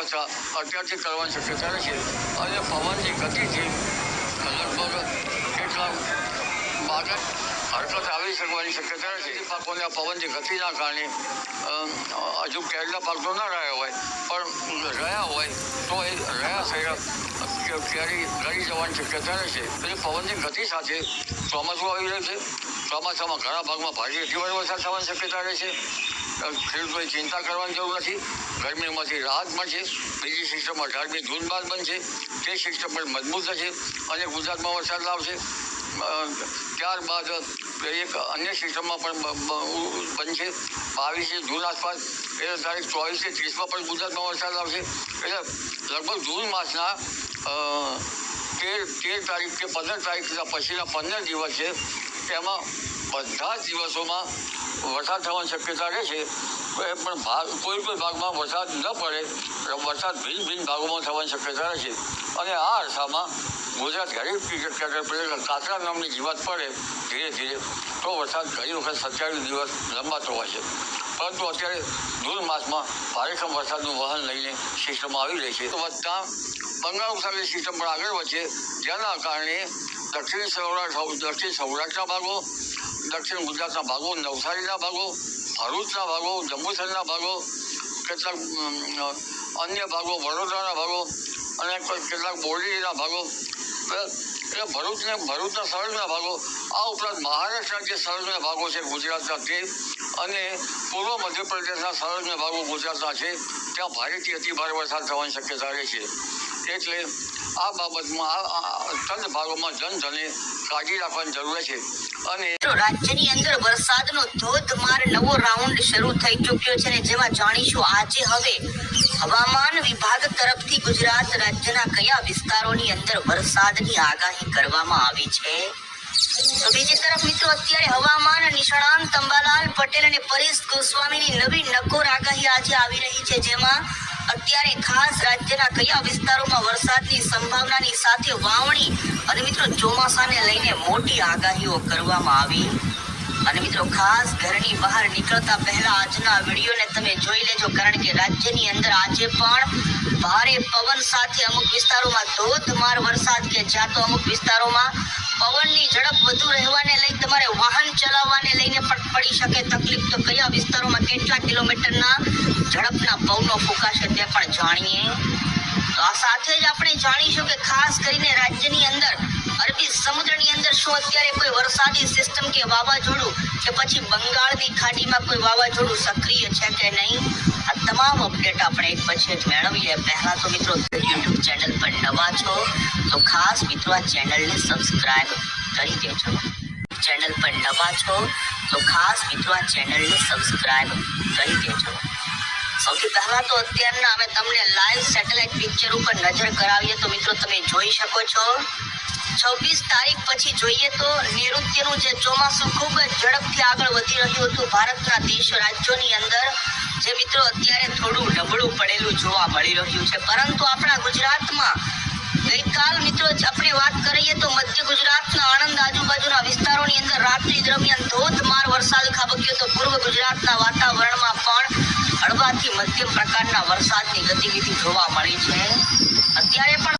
વ્યવસ્થા અત્યારથી કરવાની શક્યતા રહેશે અને પવનની ગતિથી લગભગ કેટલા બાગત હરકત આવી શકવાની શક્યતા નથી. પાકોને આ પવનની ગતિના કારણે હજુ કેરલા પાક તો ના રહ્યા હોય પણ રહ્યા હોય તો એ રહ્યા થયા કેરી ગળી જવાની શક્યતા રહેશે એટલે પવનની ગતિ સાથે ચોમાસું આવી રહ્યું છે. ચોમાસામાં ઘણા ભાગમાં ભારે અતિવારે વરસાદ થવાની શક્યતા રહેશે અ, ખેડૂતોએ ચિંતા કરવાની જરૂર નથી. ગરમીમાંથી રાહત મળશે. બીજી સિસ્ટમ અઢારમી જૂન બાદ બનશે. તે સિસ્ટમ પણ મજબૂત થશે અને ગુજરાતમાં વરસાદ લાવશે. ત્યારબાદ એક અન્ય સિસ્ટમમાં પણ બનશે. બાવીસમી જૂન આસપાસ. એ તારીખ ચોવીસથી ત્રીસમાં પણ ગુજરાતમાં વરસાદ આવશે એટલે લગભગ જૂન માસના તેર તેર તારીખ કે પંદર તારીખના પછીના પંદર દિવસ છે, એમાં બધા જ દિવસોમાં વરસાદ થવાની શક્યતા રહેશે એ પણ ભાગ, કોઈ કોઈ ભાગમાં વરસાદ ન પડે વરસાદ ભિન્ન ભિન્ન ભાગોમાં થવાની શક્યતા રહેશે અને આ અરસામાં ગુજરાત ગરીબ કાતરા નામની જીવાત પડે ધીરે ધીરે. તો વરસાદ ઘણી વખત સત્યાવીસ દિવસ લંબાતો હોય છે. પરંતુ અત્યારે જૂન માસમાં ભારેખમ વરસાદનું વહન લઈને સિસ્ટમ આવી રહી છે. તો વધતા બંગાળ ઉપસાગરની સિસ્ટમ પણ આગળ વધશે જેના કારણે દક્ષિણ સૌરાષ્ટ્ર દક્ષિણ સૌરાષ્ટ્રના ભાગો, દક્ષિણ ગુજરાતના ભાગો, નવસારીના ભાગો, ભરૂચના ભાગો, જંબુસરના ભાગો, કેટલાક અન્ય ભાગો, વડોદરાના ભાગો અને કેટલાક બોરડીના ભાગો. એટલે ભરૂચને, ભરૂચના સરહદના ભાગો, આ ઉપરાંત મહારાષ્ટ્રના જે સરહદના ભાગો છે ગુજરાતના તે અને પૂર્વ મધ્યપ્રદેશના સરહદના ભાગો ગુજરાતના છે. ત્યાં ભારેથી અતિ ભારે વરસાદ થવાની શક્યતા રહે છે. એટલે આ બાબતમાં ચંદ ભાગોમાં જનધને કાળજી રાખવાની જરૂર છે. અને રાજ્યની અંદર વરસાદનો ધોધમાર નવો રાઉન્ડ શરૂ થઈ ચૂક્યો છે અને જેમાં જાણીશું આજે હવે હવામાન વિભાગ તરફથી ગુજરાત રાજ્યના કયા વિસ્તારોની અંદર વરસાદની આગાહી કરવામાં આવી છે? તો બીજી તરફ મિત્રો, અત્યારે હવામાન નિષ્ણાંત અંબાલાલ પટેલ અને પરેશ ગોસ્વામીની નવી નકોર આગાહી આજે આવી રહી છે, જેમાં અત્યારે ખાસ રાજ્યના કયા વિસ્તારોમાં વરસાદની સંભાવનાની સાથે વાવણી અને મિત્રો ચોમાસાને લઈને મોટી આગાહીઓ કરવામાં આવી. અને મિત્રો ખાસ ઘરની બહાર નીકળતા પહેલા આજના વિડીયોને તમે જોઈ લેજો, કારણ કે રાજ્યની અંદર આજે પણ ભારે પવન સાથે અમુક વિસ્તારોમાં ધોધમાર વરસાદ કે જ્યાં તો અમુક વિસ્તારોમાં પવનની ઝડપ વધુ રહેવાને પડી શકે તકલીફ તો કયા વિસ્તારોમાં કેટલા કિલોમીટરના ઝડપના પવનો ફૂંકાશે તે પણ જાણીએ. તો આ સાથે જ આપણે જાણીશું કે ખાસ કરીને રાજ્યની અંદર, અરબી સમુદ્રની અંદર શું અત્યારે કોઈ વરસાદી સિસ્ટમ કે વાવાઝોડું કે પછી બંગાળની ખાડીમાં કોઈ વાવાઝોડું સક્રિય છે કે નહીં? આ તમામ અપડેટ આપણે એક પછી જ મેળવીએ. પહેલા તો મિત્રો યુટ્યુબ ચેનલ પર નવા છો, તો ખાસ મિત્રો આ ચેનલને સબસ્ક્રાઈબ કરી દેજો. ચેનલ પર નવા છો, તો ખાસ મિત્રો આ ચેનલને સબસ્ક્રાઇબ કરી દેજો. સૌથી પહેલા તો અત્યારના અમે તમને લાઈવ સેટેલાઇટ પિક્ચર ઉપર નજર કરાવીએ તો મિત્રો તમે જોઈ શકો છો. છવ્વીસ તારીખ પછી જોઈએ તો નૈઋત્યનું જે ચોમાસું ખૂબ જ ઝડપથી આગળ વધી રહ્યું હતું ભારતના દેશ રાજ્યોની અંદર, જે મિત્રો અત્યારે થોડું નબળું પડેલું જોવા મળી રહ્યું છે. પરંતુ આપણા ગુજરાતમાં ગઈકાલ મિત્રો આપણે વાત કરીએ તો મધ્ય ગુજરાતના આણંદ આજુબાજુના વિસ્તારોની અંદર રાત્રિ દરમિયાન ધોધમાર વરસાદ ખાબક્યો તો પૂર્વ ગુજરાતના વાતાવરણમાં પણ હળવાથી મધ્યમ પ્રકારના વરસાદની ગતિવિધિ જોવા મળી છે. અત્યારે પણ